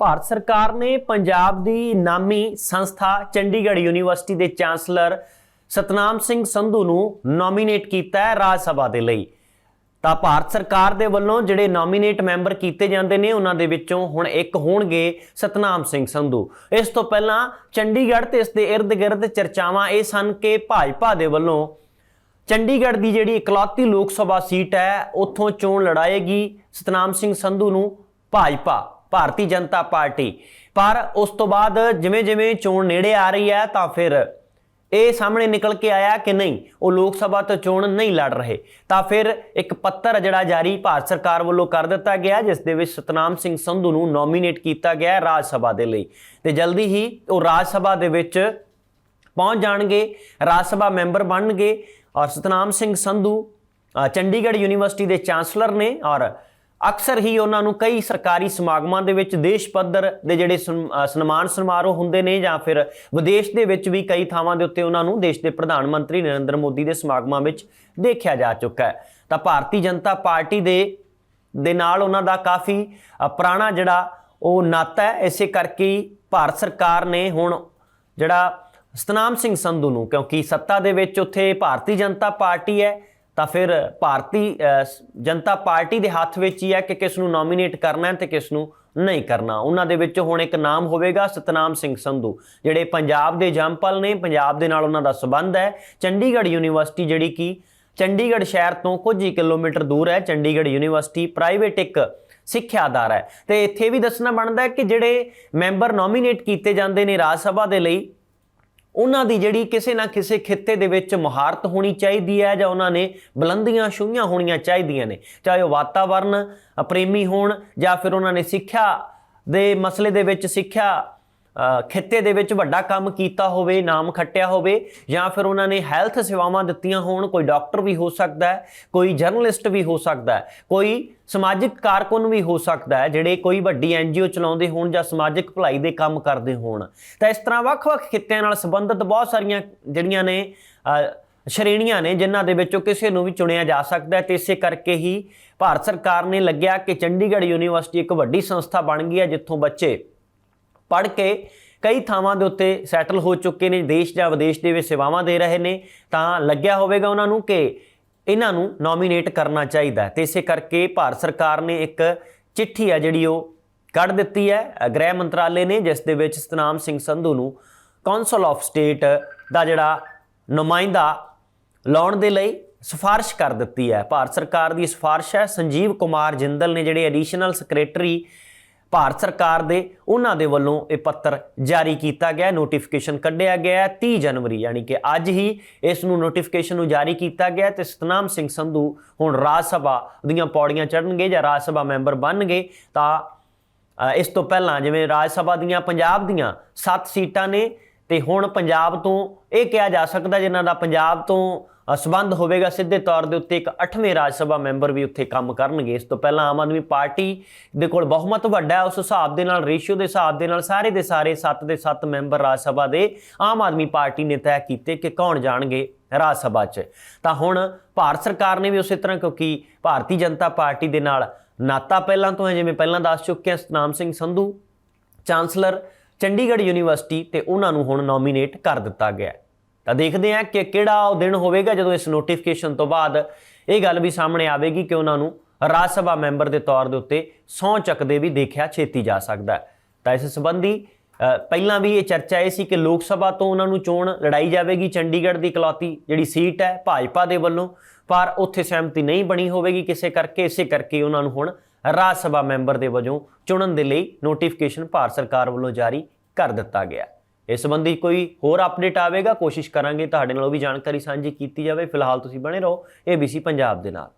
ਭਾਰਤ ਸਰਕਾਰ ਨੇ ਪੰਜਾਬ ਦੀ ਨਾਮੀ ਸੰਸਥਾ ਚੰਡੀਗੜ੍ਹ ਯੂਨੀਵਰਸਿਟੀ ਦੇ ਚਾਂਸਲਰ ਸਤਨਾਮ ਸਿੰਘ ਸੰਧੂ ਨੂੰ ਨੋਮੀਨੇਟ ਕੀਤਾ ਹੈ ਰਾਜ ਸਭਾ ਦੇ ਲਈ। ਤਾਂ ਭਾਰਤ ਸਰਕਾਰ ਦੇ ਵੱਲੋਂ ਜਿਹੜੇ ਨੋਮੀਨੇਟ ਮੈਂਬਰ ਕੀਤੇ ਜਾਂਦੇ ਨੇ, ਉਹਨਾਂ ਦੇ ਵਿੱਚੋਂ ਹੁਣ ਇੱਕ ਹੋਣਗੇ ਸਤਨਾਮ ਸਿੰਘ ਸੰਧੂ। ਇਸ ਤੋਂ ਪਹਿਲਾਂ ਚੰਡੀਗੜ੍ਹ ਤੇ ਇਸ ਦੇ ird-gird ਚਰਚਾਵਾਂ ਇਹ ਸਨ ਕਿ ਭਾਜਪਾ ਦੇ ਵੱਲੋਂ ਚੰਡੀਗੜ੍ਹ ਦੀ ਜਿਹੜੀ ਇਕਲੌਤੀ ਲੋਕ ਸਭਾ ਸੀਟ ਹੈ, ਉੱਥੋਂ ਚੋਣ ਲੜਾਏਗੀ ਸਤਨਾਮ ਸਿੰਘ ਸੰਧੂ ਨੂੰ ਭਾਜਪਾ। ਭਾਰਤੀ ਜਨਤਾ ਪਾਰਟੀ। ਪਰ ਉਸ ਤੋਂ ਬਾਅਦ ਜਿਵੇਂ ਜਿਵੇਂ ਚੋਣ ਨੇੜੇ ਆ ਰਹੀ ਹੈ ਤਾਂ ਫਿਰ ਇਹ ਸਾਹਮਣੇ ਨਿਕਲ ਕੇ ਆਇਆ ਕਿ ਨਹੀਂ, ਉਹ ਲੋਕ ਸਭਾ ਤੋਂ ਚੋਣ ਨਹੀਂ ਲੜ ਰਹੇ। ਤਾਂ ਫਿਰ ਇੱਕ ਪੱਤਰ ਜਿਹੜਾ ਜਾਰੀ ਭਾਰਤ ਸਰਕਾਰ ਵੱਲੋਂ ਕਰ ਦਿੱਤਾ ਗਿਆ, ਜਿਸ ਦੇ ਵਿੱਚ ਸਤਨਾਮ ਸਿੰਘ ਸੰਧੂ ਨੂੰ ਨੋਮੀਨੇਟ ਕੀਤਾ ਗਿਆ ਰਾਜ ਸਭਾ ਦੇ ਲਈ। ਤੇ ਜਲਦੀ ਹੀ ਉਹ ਰਾਜ ਸਭਾ ਦੇ ਵਿੱਚ ਪਹੁੰਚ ਜਾਣਗੇ, ਰਾਜ ਸਭਾ ਮੈਂਬਰ ਬਣਨਗੇ ਔਰ ਸਤਨਾਮ ਸਿੰਘ ਸੰਧੂ ਚੰਡੀਗੜ੍ਹ ਯੂਨੀਵਰਸਿਟੀ ਦੇ ਚਾਂਸਲਰ ਨੇ ਔਰ ਅਕਸਰ ਹੀ ਉਹਨਾਂ ਨੂੰ ਕਈ ਸਰਕਾਰੀ ਸਮਾਗਮਾਂ ਦੇ ਵਿੱਚ ਦੇਸ਼ ਪੱਧਰ ਦੇ ਜਿਹੜੇ ਸਨ- ਸਨਮਾਨ ਸਮਾਰੋਹ ਹੁੰਦੇ ਨੇ ਜਾਂ ਫਿਰ ਵਿਦੇਸ਼ ਦੇ ਵਿੱਚ ਵੀ ਕਈ ਥਾਵਾਂ ਦੇ ਉੱਤੇ ਉਹਨਾਂ ਨੂੰ ਦੇਸ਼ ਦੇ ਪ੍ਰਧਾਨ ਮੰਤਰੀ ਨਰਿੰਦਰ ਮੋਦੀ ਦੇ ਸਮਾਗਮਾਂ ਵਿੱਚ ਦੇਖਿਆ ਜਾ ਚੁੱਕਾ ਹੈ। ਤਾਂ ਭਾਰਤੀ ਜਨਤਾ ਪਾਰਟੀ ਦੇ ਦੇ ਨਾਲ ਉਹਨਾਂ ਦਾ ਕਾਫੀ ਪੁਰਾਣਾ ਜਿਹੜਾ ਉਹ ਨਾਤਾ ਹੈ, ਇਸੇ ਕਰਕੇ ਭਾਰਤ ਸਰਕਾਰ ਨੇ ਹੁਣ ਜਿਹੜਾ ਸਤਨਾਮ ਸਿੰਘ ਸੰਧੂ ਨੂੰ, ਕਿਉਂਕਿ ਸੱਤਾ ਦੇ ਵਿੱਚ ਉੱਥੇ ਭਾਰਤੀ ਜਨਤਾ ਪਾਰਟੀ ਹੈ ਤਾਂ ਫਿਰ ਭਾਰਤੀ ਜਨਤਾ ਪਾਰਟੀ ਦੇ ਹੱਥ ਵਿੱਚ ਹੀ ਹੈ ਕਿ ਕਿਸ ਨੂੰ ਨੋਮੀਨੇਟ ਕਰਨਾ ਹੈ ਤੇ ਕਿਸ ਨੂੰ ਨਹੀਂ ਕਰਨਾ। ਉਹਨਾਂ ਦੇ ਵਿੱਚ ਹੁਣ ਇੱਕ ਨਾਮ ਹੋਵੇਗਾ ਸਤਨਾਮ ਸਿੰਘ ਸੰਧੂ, ਜਿਹੜੇ ਪੰਜਾਬ ਦੇ ਜੰਪਲ ਨੇ, ਪੰਜਾਬ ਦੇ ਨਾਲ ਉਹਨਾਂ ਦਾ ਸਬੰਧ ਹੈ। ਚੰਡੀਗੜ੍ਹ ਯੂਨੀਵਰਸਿਟੀ ਜਿਹੜੀ ਕਿ ਚੰਡੀਗੜ੍ਹ ਸ਼ਹਿਰ ਤੋਂ ਕੁਝ ਹੀ ਕਿਲੋਮੀਟਰ ਦੂਰ ਹੈ, ਚੰਡੀਗੜ੍ਹ ਯੂਨੀਵਰਸਿਟੀ ਪ੍ਰਾਈਵੇਟ ਇੱਕ ਸਿੱਖਿਆ ਅਦਾਰਾ ਹੈ। ਤੇ ਇੱਥੇ ਵੀ ਦੱਸਣਾ ਬਣਦਾ ਹੈ ਕਿ ਜਿਹੜੇ ਮੈਂਬਰ ਨੋਮੀਨੇਟ ਕੀਤੇ ਜਾਂਦੇ ਨੇ ਰਾਜ ਸਭਾ ਦੇ ਲਈ ਉਹਨਾਂ ਦੀ ਜਿਹੜੀ ਕਿਸੇ ਨਾ ਕਿਸੇ ਖਿੱਤੇ ਦੇ ਵਿੱਚ ਮਹਾਰਤ ਹੋਣੀ ਚਾਹੀਦੀ ਹੈ ਜਾਂ ਉਹਨਾਂ ਨੇ ਬੁਲੰਦੀਆਂ ਛੂਹੀਆਂ ਹੋਣੀਆਂ ਚਾਹੀਦੀਆਂ ਨੇ, ਚਾਹੇ ਉਹ ਵਾਤਾਵਰਨ ਪ੍ਰੇਮੀ ਹੋਣ ਜਾਂ ਫਿਰ ਉਹਨਾਂ ਨੇ ਸਿੱਖਿਆ ਦੇ ਮਸਲੇ ਦੇ ਵਿੱਚ ਸਿੱਖਿਆ ਖਿੱਤੇ ਦੇ ਵਿੱਚ ਵੱਡਾ ਕੰਮ ਕੀਤਾ ਹੋਵੇ, ਨਾਮ ਖੱਟਿਆ ਹੋਵੇ, ਜਾਂ ਫਿਰ ਉਹਨਾਂ ਨੇ ਹੈਲਥ ਸੇਵਾਵਾਂ ਦਿੱਤੀਆਂ ਹੋਣ, ਕੋਈ ਡਾਕਟਰ ਵੀ ਹੋ ਸਕਦਾ ਹੈ, ਕੋਈ ਜਰਨਲਿਸਟ ਵੀ ਹੋ ਸਕਦਾ ਹੈ, ਕੋਈ ਸਮਾਜਿਕ ਕਾਰਕੁਨ ਵੀ ਹੋ ਸਕਦਾ ਹੈ, ਜਿਹੜੇ ਕੋਈ ਵੱਡੀ ਐਨਜੀਓ ਚਲਾਉਂਦੇ ਹੋਣ ਜਾਂ ਸਮਾਜਿਕ ਭਲਾਈ ਦੇ ਕੰਮ ਕਰਦੇ ਹੋਣ। ਤਾਂ ਇਸ ਤਰ੍ਹਾਂ ਵੱਖ-ਵੱਖ ਖਿੱਤਿਆਂ ਨਾਲ ਸੰਬੰਧਿਤ ਬਹੁਤ ਸਾਰੀਆਂ ਜਿਹੜੀਆਂ ਨੇ ਸ਼੍ਰੇਣੀਆਂ ਨੇ, ਜਿਨ੍ਹਾਂ ਦੇ ਵਿੱਚੋਂ ਕਿਸੇ ਨੂੰ ਵੀ ਚੁਣਿਆ ਜਾ ਸਕਦਾ ਹੈ, ਤੇ ਇਸੇ ਕਰਕੇ ਹੀ ਭਾਰਤ ਸਰਕਾਰ ਨੇ ਲੱਗਿਆ ਕਿ ਚੰਡੀਗੜ੍ਹ ਯੂਨੀਵਰਸਿਟੀ ਇੱਕ ਵੱਡੀ ਸੰਸਥਾ ਬਣ ਗਈ ਹੈ, ਜਿੱਥੋਂ ਬੱਚੇ ਪੜ੍ਹ ਕੇ ਕਈ ਥਾਵਾਂ ਦੇ ਉੱਤੇ ਸੈਟਲ ਹੋ ਚੁੱਕੇ ਨੇ, ਦੇਸ਼ ਜਾਂ ਵਿਦੇਸ਼ ਦੇ ਵਿੱਚ ਸੇਵਾਵਾਂ ਦੇ ਰਹੇ ਨੇ, ਤਾਂ ਲੱਗਿਆ ਹੋਵੇਗਾ ਉਹਨਾਂ ਨੂੰ ਕਿ ਇਹਨਾਂ ਨੂੰ ਨੋਮੀਨੇਟ ਕਰਨਾ ਚਾਹੀਦਾ ਹੈ। ਤੇ ਇਸੇ ਕਰਕੇ ਭਾਰਤ ਸਰਕਾਰ ਨੇ ਇੱਕ ਚਿੱਠੀ ਹੈ ਜਿਹੜੀ ਉਹ ਕੱਢ ਦਿੱਤੀ ਹੈ। ਗ੍ਰਹਿ ਮੰਤਰਾਲੇ ਨੇ, ਜਿਸ ਦੇ ਵਿੱਚ ਸਤਨਾਮ ਸਿੰਘ ਸੰਧੂ ਨੂੰ ਕੌਂਸਲ ਆਫ ਸਟੇਟ ਦਾ ਜਿਹੜਾ ਨੁਮਾਇੰਦਾ ਲਾਉਣ ਦੇ ਲਈ ਸਿਫਾਰਿਸ਼ ਕਰ ਦਿੱਤੀ ਹੈ। ਭਾਰਤ ਸਰਕਾਰ ਦੀ ਸਿਫਾਰਿਸ਼ ਹੈ। ਸੰਜੀਵ ਕੁਮਾਰ ਜਿੰਦਲ ਨੇ ਜਿਹੜੇ ਐਡੀਸ਼ਨਲ ਸੈਕਟਰੀ ਭਾਰਤ ਸਰਕਾਰ ਦੇ ਉਹਨਾਂ ਦੇ ਵੱਲੋਂ ਇਹ ਪੱਤਰ ਜਾਰੀ ਕੀਤਾ ਗਿਆ ਨੋਟੀਫਿਕੇਸ਼ਨ ਕੱਢਿਆ ਗਿਆ ਹੈ 30 ਜਨਵਰੀ, ਯਾਨੀ ਕਿ ਅੱਜ ਹੀ ਇਸ ਨੂੰ ਨੋਟੀਫਿਕੇਸ਼ਨ ਨੂੰ ਜਾਰੀ ਕੀਤਾ ਗਿਆ ਤੇ ਸਤਨਾਮ ਸਿੰਘ ਸੰਧੂ ਹੁਣ ਰਾਜ ਸਭਾ ਦੀਆਂ ਪੌੜੀਆਂ ਚੜ੍ਹਨਗੇ ਜਾਂ ਰਾਜ ਸਭਾ ਮੈਂਬਰ ਬਣਨਗੇ ਤਾਂ ਇਸ ਤੋਂ ਪਹਿਲਾਂ ਜਿਵੇਂ ਰਾਜ ਸਭਾ ਦੀਆਂ ਪੰਜਾਬ ਦੀਆਂ 7 ਸੀਟਾਂ ਨੇ ਤੇ ਹੁਣ ਪੰਜਾਬ ਤੋਂ ਇਹ ਕਿਹਾ ਜਾ ਸਕਦਾ ਜਿਨ੍ਹਾਂ ਦਾ ਪੰਜਾਬ ਤੋਂ ਸੰਬੰਧ ਹੋਵੇਗਾ ਸਿੱਧੇ ਤੌਰ ਦੇ ਉੱਤੇ ਇੱਕ 8ਵੇਂ ਰਾਜ ਸਭਾ ਮੈਂਬਰ ਵੀ ਉੱਥੇ ਕੰਮ ਕਰਨਗੇ। ਇਸ ਤੋਂ ਪਹਿਲਾਂ ਆਮ ਆਦਮੀ ਪਾਰਟੀ ਦੇ ਕੋਲ ਬਹੁਮਤ ਵੱਡਾ ਹੈ। ਉਸ ਹਿਸਾਬ ਦੇ ਨਾਲ, ਰੇਸ਼ੀਓ ਦੇ ਹਿਸਾਬ ਦੇ ਨਾਲ ਸਾਰੇ ਦੇ ਸਾਰੇ 7 ਦੇ 7 ਮੈਂਬਰ ਰਾਜ ਸਭਾ ਦੇ ਆਮ ਆਦਮੀ ਪਾਰਟੀ ਨੇ ਤੈਅ ਕੀਤੇ ਕਿ ਕੌਣ ਜਾਣਗੇ ਰਾਜ ਸਭਾ 'ਚ। ਤਾਂ ਹੁਣ ਭਾਰਤ ਸਰਕਾਰ ਨੇ ਵੀ ਉਸੇ ਤਰ੍ਹਾਂ ਕਿਉਂਕਿ ਭਾਰਤੀ ਜਨਤਾ ਪਾਰਟੀ ਦੇ ਨਾਲ ਨਾਤਾ ਪਹਿਲਾਂ ਤੋਂ ਹੈ, ਜਿਵੇਂ ਪਹਿਲਾਂ ਦੱਸ ਚੁੱਕੇ ਹਾਂ, ਸਤਨਾਮ ਸਿੰਘ ਸੰਧੂ, ਚਾਂਸਲਰ, ਚੰਡੀਗੜ੍ਹ ਯੂਨੀਵਰਸਿਟੀ ਤੇ ਉਹਨਾਂ ਨੂੰ ਹੁਣ ਨੋਮੀਨੇਟ ਕਰ ਦਿੱਤਾ ਗਿਆ ਹੈ। ਤਾਂ ਦੇਖਦੇ ਹਾਂ ਕਿ ਕਿਹੜਾ ਉਹ ਦਿਨ ਹੋਵੇਗਾ ਜਦੋਂ ਇਸ ਨੋਟੀਫਿਕੇਸ਼ਨ ਤੋਂ ਬਾਅਦ ਇਹ ਗੱਲ ਵੀ ਸਾਹਮਣੇ ਆਵੇਗੀ ਕਿ ਉਹਨਾਂ ਨੂੰ ਰਾਜ ਸਭਾ ਮੈਂਬਰ ਦੇ ਤੌਰ ਦੇ ਉੱਤੇ ਸਹੁੰ ਚੱਕਦੇ ਵੀ ਦੇਖਿਆ ਛੇਤੀ ਜਾ ਸਕਦਾ ਹੈ। ਤਾਂ ਇਸ ਸੰਬੰਧੀ ਪਹਿਲਾਂ ਵੀ ਇਹ ਚਰਚਾ ਇਹ ਸੀ ਕਿ ਲੋਕ ਸਭਾ ਤੋਂ ਉਹਨਾਂ ਨੂੰ ਚੋਣ ਲੜਾਈ ਜਾਵੇਗੀ, ਚੰਡੀਗੜ੍ਹ ਦੀ ਇਕਲੌਤੀ ਜਿਹੜੀ ਸੀਟ ਹੈ ਭਾਜਪਾ ਦੇ ਵੱਲੋਂ, ਪਰ ਉੱਥੇ ਸਹਿਮਤੀ ਨਹੀਂ ਬਣੀ ਹੋਵੇਗੀ ਕਿਸੇ ਕਰਕੇ, ਇਸੇ ਕਰਕੇ ਉਹਨਾਂ ਨੂੰ ਹੁਣ ਰਾਜ ਸਭਾ ਮੈਂਬਰ ਦੇ ਵਜੋਂ ਚੁਣਨ ਦੇ ਲਈ ਨੋਟੀਫਿਕੇਸ਼ਨ ਭਾਰਤ ਸਰਕਾਰ ਵੱਲੋਂ ਜਾਰੀ ਕਰ ਦਿੱਤਾ ਗਿਆ ਇਸ ਸੰਬੰਧੀ ਕੋਈ ਹੋਰ ਅਪਡੇਟ ਆਵੇਗਾ, ਕੋਸ਼ਿਸ਼ ਕਰਾਂਗੇ ਤੁਹਾਡੇ ਨਾਲ ਉਹ ਵੀ ਜਾਣਕਾਰੀ ਸਾਂਝੀ ਕੀਤੀ ਜਾਵੇ। ਫਿਲਹਾਲ ਤੁਸੀਂ ਬਣੇ ਰਹੋ ABC ਪੰਜਾਬ ਦੇ ਨਾਲ।